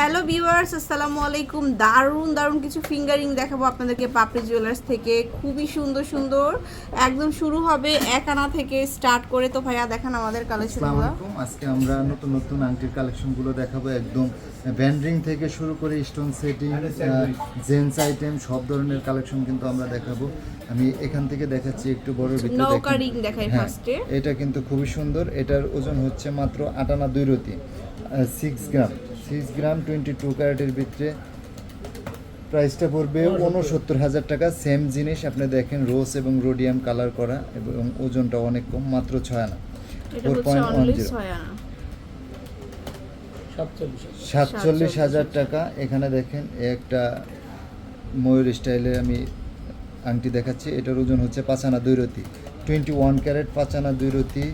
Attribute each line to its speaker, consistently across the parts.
Speaker 1: Hello viewers আসসালামু আলাইকুম। দারুণ দারুণ কিছু ফিঙ্গারিং দেখাবো আপনাদেরকে পাপড়ি জুয়েলার্স থেকে। খুবই সুন্দর সুন্দর। একদম শুরু হবে এক আনা থেকে স্টার্ট করে। তো ভাইয়া দেখান আমাদের কালেকশনগুলো
Speaker 2: আলাইকুম। আজকে আমরা নতুন নতুন আংটির কালেকশনগুলো দেখাবো। একদম ব্যান্ডরিং থেকে শুরু করে স্টোন সেটিং জেন্টস আইটেম সব ধরনের কালেকশন কিন্তু আমরা দেখাবো। আমি এখান থেকে দেখাচ্ছি একটু বড় ভিতরে
Speaker 1: দেখাই
Speaker 2: হ্যাঁ,
Speaker 1: ফার্স্টে
Speaker 2: এটা কিন্তু খুবই সুন্দর। এটার ওজন হচ্ছে মাত্র আটানা দুই রতি six gram six gram twenty two ক্যারেটের ভিতরে প্রাইসটা পড়বে উনসত্তর হাজার টাকা। সেম জিনিস আপনি দেখেন রোজ এবং রোডিয়াম কালার করা এবং ওজনটা অনেক কম মাত্র ছয় আনা। ফোর পয়েন্ট ওয়ান জিরো সাতচল্লিশ হাজার টাকা। এখানে দেখেন একটা ময়ূর স্টাইলের আমি আংটি দেখাচ্ছি। এটার ওজন হচ্ছে পাঁচানা দুই রতি। টোয়েন্টি ওয়ান ক্যারেট পাঁচানা দুই রতি।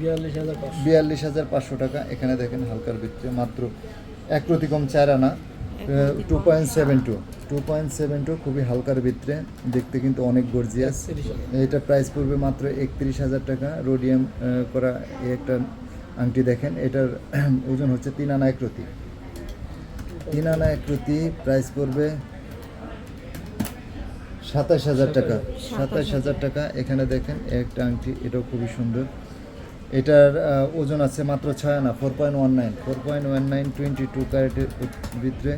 Speaker 3: বিয়াল্লিশ হাজার পাঁচশো।
Speaker 2: বিয়াল্লিশ হাজার পাঁচশো টাকা। এখানে দেখেন হালকার ভিতরে মাত্র এক রতি কম চার আনা two point seven two. Two point seven two খুবই হালকার ভিতরে দেখতে কিন্তু অনেক গর্জিয়াস। এটা প্রাইস পড়বে মাত্র একত্রিশ হাজার টাকা। রোডিয়াম করা একটা আংটি দেখেন এটার ওজন হচ্ছে তিন আনা এক রতি। তিন আনা এক রতি প্রাইস পড়বে সাতাশ হাজার টাকা। সাতাশ হাজার। টাকা। এখানে দেখেন একটা আংটি এটাও খুবই সুন্দর। এটার ওজন আছে মাত্র ছয় আনা four point one nine four point one nine twenty two ক্যারেটের ভিতরে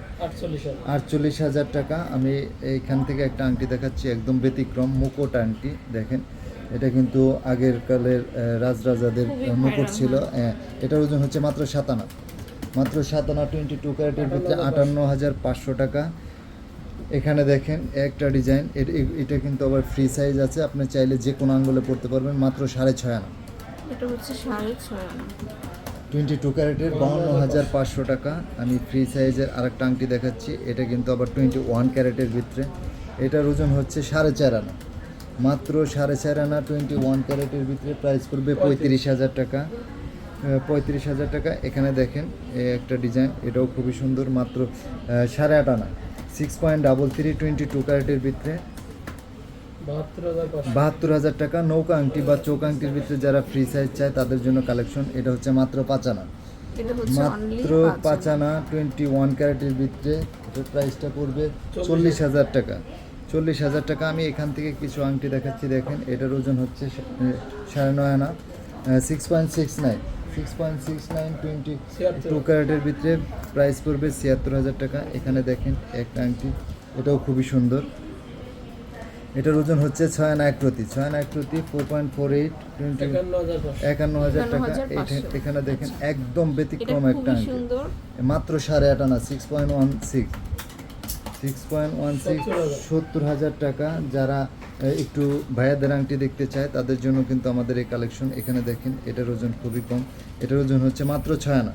Speaker 3: আটচল্লিশ হাজার।
Speaker 2: টাকা। আমি এইখান থেকে একটা আংটি দেখাচ্ছি একদম ব্যতিক্রম মুকুট আংটি দেখেন। এটা কিন্তু আগের কালের রাজরাজাদের মুকুট ছিল। হ্যাঁ, এটার ওজন হচ্ছে মাত্র সাত আনা। মাত্র সাত আনা টোয়েন্টি টু ক্যারেটের ভিতরে আটান্ন হাজার পাঁচশো টাকা। এখানে দেখেন একটা ডিজাইন এটা কিন্তু আবার ফ্রি সাইজ আছে। আপনি চাইলে যে কোনো আঙ্গুলে পড়তে পারবেন মাত্র সাড়ে ছয় আনা।
Speaker 1: এটা হচ্ছে সাড়ে ছয়
Speaker 2: টোয়েন্টি টু ক্যারেটের বাউন্ন হাজার পাঁচশো টাকা। আমি ফ্রি সাইজের আরেকটা আংটি দেখাচ্ছি। এটা কিন্তু আবার টোয়েন্টি ওয়ান ক্যারেটের ভিতরে। এটার ওজন হচ্ছে সাড়ে চার আনা। মাত্র সাড়ে চার আনা টোয়েন্টি ওয়ান ক্যারেটের ভিতরে প্রাইস পড়বে পঁয়ত্রিশ হাজার টাকা। পঁয়ত্রিশ হাজার টাকা। এখানে দেখেন একটা ডিজাইন এটাও খুবই সুন্দর। মাত্র সাড়ে আট আনা। Six point double three twenty two ক্যারেটের ভিতরে।
Speaker 3: বাহাত্তর হাজার
Speaker 2: টাকা নৌকা আংটি বা চোখ আংটির ভিতরে যারা ফ্রি সাইজ চায় তাদের জন্য কালেকশন এটা হচ্ছে মাত্র পাঁচ আনা
Speaker 1: এটা হচ্ছে অনলি
Speaker 2: মাত্র পাঁচ আনা টোয়েন্টি ওয়ান ক্যারেটের ভিতরে এটার প্রাইসটা পড়বে চল্লিশ হাজার। টাকা। চল্লিশ হাজার টাকা আমি এখান থেকে কিছু আংটি দেখাচ্ছি দেখেন এটার ওজন হচ্ছে সাড়ে নয় আনা। Six point six nine six point six nine twenty two ক্যারেটের ভিতরে প্রাইস পড়বে ছিয়াত্তর হাজার টাকা। এখানে দেখেন একটা আংটি এটাও খুবই সুন্দর। এটার ওজন হচ্ছে ছয় আনা এক প্রতি ছয় আনা এক প্রতি four point four eight twenty
Speaker 3: একান্ন হাজার
Speaker 2: টাকা।
Speaker 1: 51,500
Speaker 2: এখানে দেখেন একদম ব্যতিক্রম একটা মাত্র সাড়ে আট আনা six point one six six point one six সত্তর হাজার। টাকা। যারা একটু ভাইয়াদের আংটি দেখতে চায় তাদের জন্য কিন্তু আমাদের এই কালেকশন। এখানে দেখেন এটার ওজন খুবই কম। এটার ওজন হচ্ছে মাত্র ছয় আনা।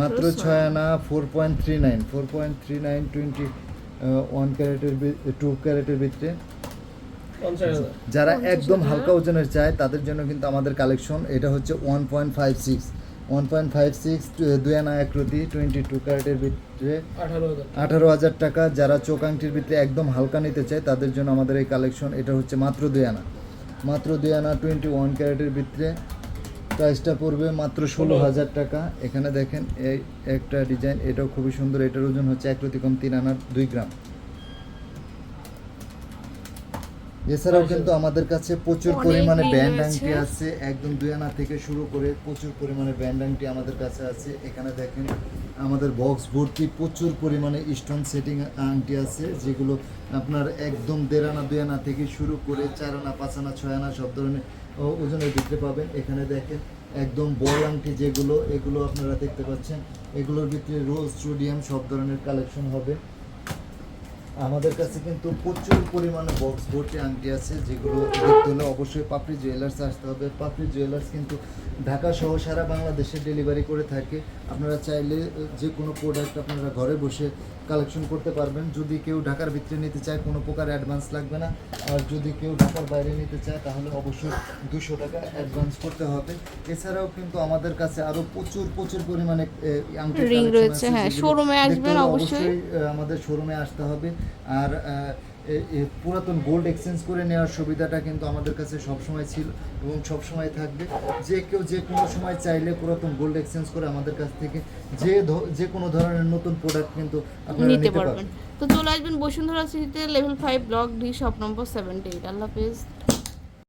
Speaker 2: মাত্র ছয় আনা। Four point three nine four point three nine twenty one ক্যারেটের টু ক্যারেটের ভিতরে। যারা একদম হালকা ওজনের চায় তাদের জন্য কিন্তু আমাদের কালেকশন এটা হচ্ছে one point five six one point five six দুই আনা এক রতি টোয়েন্টি টু ক্যারেটের ভিতরে।
Speaker 3: আঠারো হাজার
Speaker 2: আঠারো হাজার টাকা যারা চোখ আংটির ভিতরে একদম হালকা নিতে চায় তাদের জন্য আমাদের এই কালেকশন এটা হচ্ছে মাত্র দুই আনা। মাত্র দুই আনা টোয়েন্টি ওয়ান ক্যারেটের ভিতরে। প্রাইসটা পড়বে মাত্র ষোলো হাজার টাকা। এখানে দেখেন এই একটা ডিজাইন এটাও খুবই সুন্দর এটার ওজন হচ্ছে এক রতি কম তিন আনার দুই গ্রাম। এছাড়াও কিন্তু আমাদের কাছে প্রচুর পরিমাণে ব্যান্ড আংটি আছে একদম দুই আনা থেকে শুরু করে প্রচুর পরিমাণে ব্যান্ড আংটি আমাদের কাছে আছে। এখানে দেখেন আমাদের বক্স ভর্তি প্রচুর পরিমাণে স্টোন সেটিং আংটি আছে যেগুলো আপনার একদম দেড় আনা দুই আনা থেকে শুরু করে চার আনা পাঁচ আনা ছয় আনা সব ধরনের ওজনের দেখতে পাবেন। এখানে দেখেন একদম বল আংটি যেগুলো, এগুলো আপনারা দেখতে পাচ্ছেন। এগুলোর ভিতরে রোজ স্টুডিয়াম সব ধরনের কালেকশন হবে। আমাদের কাছে কিন্তু প্রচুর পরিমাণে বক্স ভর্তি আংটি আছে যেগুলো দেখতে হলে অবশ্যই পাপড়ি জুয়েলার্স আসতে হবে। পাপড়ি জুয়েলার্স কিন্তু ঢাকা সহ সারা বাংলাদেশে ডেলিভারি করে থাকে। আপনারা চাইলে যে কোনো প্রোডাক্ট আপনারা ঘরে বসে কালেকশন করতে পারবেন। যদি কেউ ঢাকার ভিতরে নিতে চায় কোনো প্রকার অ্যাডভান্স লাগবে না। আর যদি কেউ ঢাকার বাইরে নিতে চায় তাহলে অবশ্যই দুশো টাকা অ্যাডভান্স করতে হবে। এছাড়াও কিন্তু আমাদের কাছে আরও প্রচুর প্রচুর পরিমাণে collection
Speaker 1: রয়েছে, হ্যাঁ,
Speaker 2: দেখতে
Speaker 1: আসবেন অবশ্যই।
Speaker 2: আমাদের শোরুমে আসতে হবে। আর পুরাতন গোল্ড এক্সচেঞ্জ করে নেওয়ার সুবিধাটা কিন্তু আমাদের কাছে সবসময় ছিল এবং সবসময় থাকবে। যে কেউ যে কোনো সময় চাইলে পুরাতন গোল্ড এক্সচেঞ্জ করে আমাদের কাছ থেকে যে যে কোনো ধরনের নতুন প্রোডাক্ট কিন্তু আপনারা
Speaker 1: নিতে
Speaker 2: পারবেন।
Speaker 1: তো চলে আসবেন বসুন্ধরা সিটিতে level five block D shop number seventy eight আল্লাহ হাফেজ।